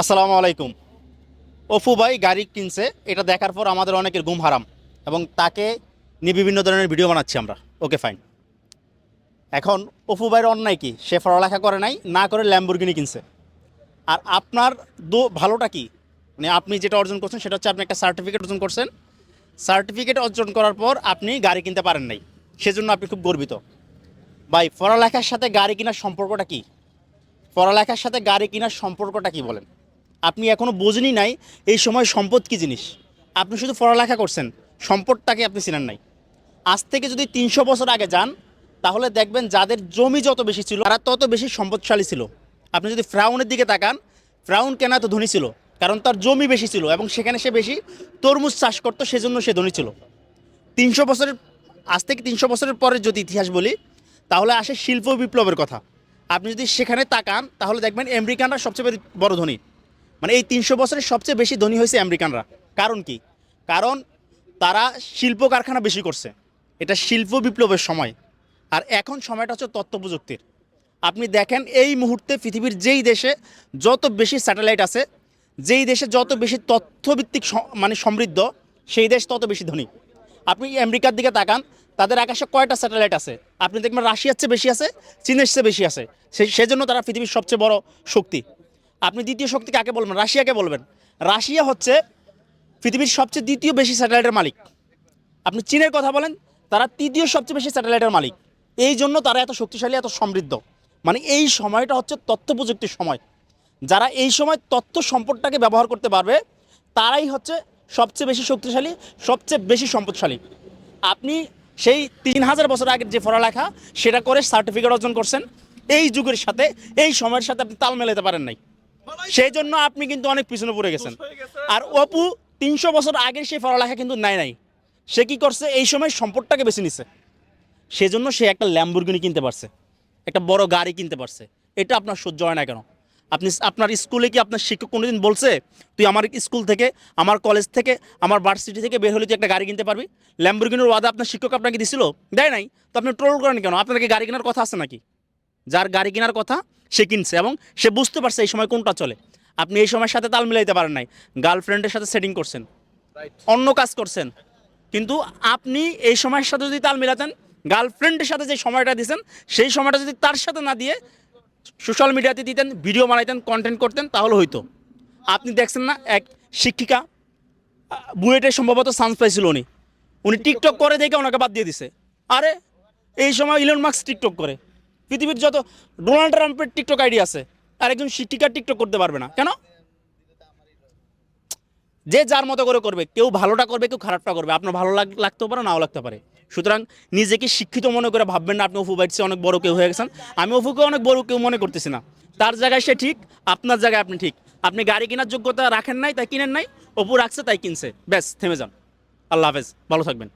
আসসালামু আলাইকুম। অফু ভাই গাড়ি কিনছে, এটা দেখার পর আমাদের অনেকের ঘুম হারাম এবং তাকে নিয়ে বিভিন্ন ধরনের ভিডিও বানাচ্ছি আমরা। ওকে ফাইন এখন অফু ভাইয়ের অন্যায় কি? সে পড়ালেখা করে নাই, না করে ল্যাম্বরগিনি কিনছে। আর আপনার দো ভালোটা কি? মানে আপনি যেটা অর্জন করছেন, সেটা হচ্ছে আপনি একটা সার্টিফিকেট অর্জন করছেন। সার্টিফিকেট অর্জন করার পর আপনি গাড়ি কিনতে পারেন নাই। সেজন্য আপনি খুব গর্বিত। ভাই, পড়ালেখার সাথে গাড়ি কেনার সম্পর্কটা কি? পড়ালেখার সাথে গাড়ি কেনার সম্পর্কটা কি বলেন? আপনি এখনও বোঝেনই নাই এই সময় সম্পদ কি জিনিস? আপনি শুধু পড়ালেখা করছেন, সম্পদটাকে আপনি চিনেন নাই। আজ থেকে যদি তিনশো বছর আগে যান, তাহলে দেখবেন যাদের জমি যত বেশি ছিল, তারা তত বেশি সম্পদশালী ছিল। আপনি যদি ফ্রাউনের দিকে তাকান, ফ্রাউন কেনা তো ধনী ছিল, কারণ তার জমি বেশি ছিল এবং সেখানে সে বেশি তরমুজ চাষ করতো, সেজন্য সে ধনী ছিল। তিনশো বছরের, আজ থেকে তিনশো বছরের পরের যদি ইতিহাস বলি, তাহলে আসে শিল্প বিপ্লবের কথা। আপনি যদি সেখানে তাকান, তাহলে দেখবেন আমেরিকানরা সবচেয়ে বড় ধনী। মানে এই তিনশো বছরের সবচেয়ে বেশি ধনী হয়েছে আমেরিকানরা। কারণ কি? কারণ তারা শিল্প কারখানা বেশি করছে। এটা শিল্প বিপ্লবের সময়। আর এখন সময়টা হচ্ছে তথ্য প্রযুক্তির আপনি দেখেন এই মুহূর্তে পৃথিবীর যেই দেশে যত বেশি স্যাটেলাইট আছে, যেই দেশে যত বেশি তথ্যভিত্তিক মানে সমৃদ্ধ, সেই দেশ তত বেশি ধনী। আপনি আমেরিকার দিকে তাকান, তাদের আকাশে কয়টা স্যাটেলাইট আছে? আপনি দেখবেন রাশিয়ার চেয়ে বেশি আছে, চীনের চেয়ে বেশি আছে। সেই সেজন্য তারা পৃথিবীর সবচেয়ে বড় শক্তি। আপনি দ্বিতীয় শক্তি কাকে বলবেন? রাশিয়াকে বলবেন। রাশিয়া হচ্ছে পৃথিবীর সবচেয়ে দ্বিতীয় বেশি স্যাটেলাইটের মালিক। আপনি চীনের কথা বলেন, তারা তৃতীয় সবচেয়ে বেশি স্যাটেলাইটের মালিক। এই জন্য তারা এত শক্তিশালী, এত সমৃদ্ধ। মানে এই সময়টা হচ্ছে তথ্য প্রযুক্তির সময়। যারা এই সময় তথ্য সম্পদটাকে ব্যবহার করতে পারবে, তারাই হচ্ছে সবচেয়ে বেশি শক্তিশালী, সবচেয়ে বেশি সম্পদশালী। আপনি সেই তিন হাজার বছর আগের যে পড়ালেখা, সেটা করে সার্টিফিকেট অর্জন করছেন, এই যুগের সাথে, এই সময়ের সাথে আপনি তাল মেলাতে পারেন নাই। সেই জন্য আপনি কিন্তু অনেক পিছনে পড়ে গেছেন। আর অপু তিনশো বছর আগের সেই পড়ালেখা কিন্তু নেয় নাই। সে কি করছে? এই সময় সম্পদটাকে বেছে নিছে। সেজন্য সে একটা ল্যাম্বরগিনি কিনতে পারছে। একটা বড় গাড়ি কিনতে পারছে। এটা আপনার সহ্য হয় না কেন? আপনি আপনার স্কুলে কি আপনার শিক্ষক কোনোদিন বলছে তুই আমার স্কুল থেকে আমার কলেজ থেকে আমার ভার্সিটি থেকে বের হলে তুই একটা গাড়ি কিনতে পারবি? ল্যাম্বরগিনির ওয়াদা আপনার শিক্ষক আপনাকে দিছিল? দেয় নাই? তো আপনি ট্রোল করেন কেন? আপনাকে গাড়ি কেনার কথা আছে নাকি? যার গাড়ি কেনার কথা সে কিনছে এবং সে বুঝতে পারছে এই সময় কোনটা চলে। আপনি এই সময়ের সাথে তাল মিলাইতে পারেন নাই। গার্লফ্রেন্ডের সাথে সেটিং করছেন। অন্য কাজ করছেন। কিন্তু আপনি এই সময়ের সাথে যদি তাল মিলাতেন গার্লফ্রেন্ডের সাথে যে সময়টা দিয়েছেন সেই সময়টা যদি তার সাথে না দিয়ে সোশ্যাল মিডিয়াতে দিতেন ভিডিও বানাইতেন কন্টেন্ট করতেন তাহলে হইতো। আপনি দেখছেন না এক শিক্ষিকা বুয়েটে সম্ভবত চান্স পাইছিল উনি। উনি টিকটক করে দেখে ওনাকে বাদ দিয়ে দিছে। আরে এই সময় ইলন মার্কস টিকটক করে। পৃথিবীর যত ডোনাল্ড ট্রাম্পের টিকটক আইডি আছে আর একজন শিক্ষিকার টিকটক করতে পারবে না। কেন? যে যার মতো করে করবে, কেউ ভালোটা করবে, কেউ খারাপটা করবে। আপনার ভালো লাগ লাগতেও পারে, নাও লাগতে পারে। সুতরাং নিজেকে শিক্ষিত মনে করে ভাববেন না, আপনি অফু বাইটসে অনেক বড় কেউ হয়ে গেছেন। আমি অফুকে অনেক বড় কেউ মনে করতেছি না। তার জায়গায় সে ঠিক, আপনার জায়গায় আপনি ঠিক। আপনি গাড়ি কেনার যোগ্যতা রাখেন নাই, তাই কিনেন নাই, অপু রাখছে, তাই কিনছে। ব্যাস, থেমে যান। আল্লাহ হাফেজ। ভালো থাকবেন।